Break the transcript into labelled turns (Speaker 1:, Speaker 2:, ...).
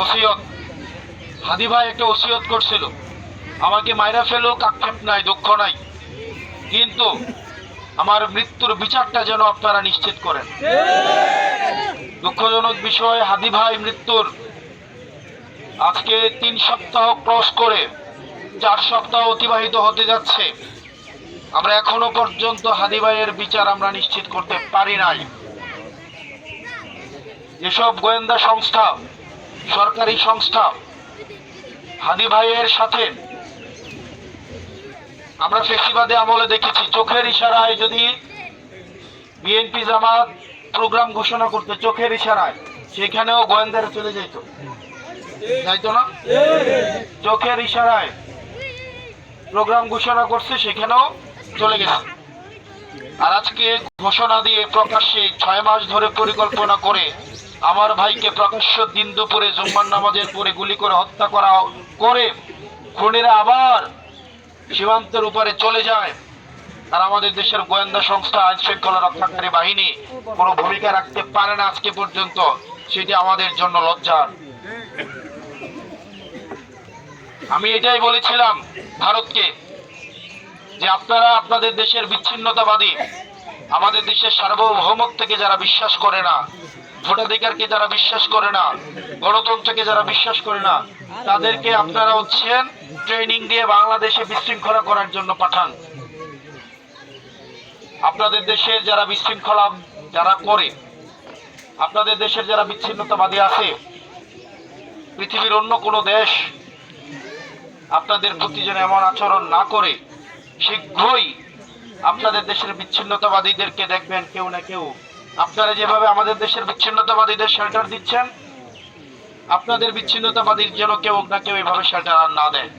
Speaker 1: ওসিয়ত হাদি ভাই একটা ওসিয়ত করছিল। আমাকে মাইরা ফেলুক আক্ষেপ নাই দুঃখ নাই। কিন্তু আমার মৃত্যুর বিচারটা যেন আপনারা নিশ্চিত করেন। দুঃখজনক বিষয় হাদি ভাই মৃত্যুর। আজকে তিন সপ্তাহ ক্রস করে চার সপ্তাহ অতিবাহিত হতে যাচ্ছে। আমরা এখনও পর্যন্ত হাদি ভাইয়ের বিচার আমরা নিশ্চিত করতে পারি নাই। যেসব গোয়েন্দা সংস্থা, সরকারি সংস্থা, হাদি ভাইয়ের সাথে আমরা ফেসিবাদে আমলে দেখেছি। চোখের ইশারায় যদি বিএনপি জামাত প্রোগ্রাম ঘোষণা করতে, চোখের ইশারায়, সেখানেও গোয়েন্দারা চলে যেত যাইতো না? চোখের ইশারায় প্রোগ্রাম ঘোষণা করছে, সেখানেও চলে গেছে। আর আজকে ঘোষণা দিয়ে প্রকাশ্যে ছয় মাস ধরে পরিকল্পনা করে আমার ভাইকে প্রকাশ্য দিন দুপুরে জুম্মার নামাজের পরে গুলি করে হত্যা করা করে খুনিরা আবার সীমান্তের উপরে চলে যায়। আর আমাদের দেশের গোয়েন্দা সংস্থা আইন শৃঙ্খলা রক্ষাকারী বাহিনী কোনো ভূমিকা রাখতে পারে না আজকে পর্যন্ত। সেটি আমাদের জন্য লজ্জার। আমি এটাই বলেছিলাম ভারতকে যে আপনারা আপনাদের দেশের বিচ্ছিন্নতাবাদী, আমাদের দেশের সার্বভৌমত্বকে যারা বিশ্বাস করে না ভোটাধিকারকে যারা বিশ্বাস করে না, গণতন্ত্রকে যারা বিশ্বাস করে না, তাদেরকে আপনারা হচ্ছেন ট্রেনিং দিয়ে বাংলাদেশে বিশৃঙ্খলা করার জন্য পাঠান। আপনাদের দেশের যারা বিশৃঙ্খলা যারা করে, আপনাদের দেশের যারা বিচ্ছিন্নতাবাদী আছে, পৃথিবীর অন্য কোনো দেশ আপনাদের প্রতি যেন এমন আচরণ না করে, শীঘ্রই আপনাদের দেশের বিচ্ছিন্নতাবাদীদেরকে দেখবেন কেউ না কেউ আপনারা যেভাবে আমাদের দেশের বিচ্ছিন্নতাবাদীদের শেল্টার দিচ্ছেন, আপনাদের বিচ্ছিন্নতাবাদীর যেন কেউ না কেউ এভাবে শেল্টার আর না দেয়।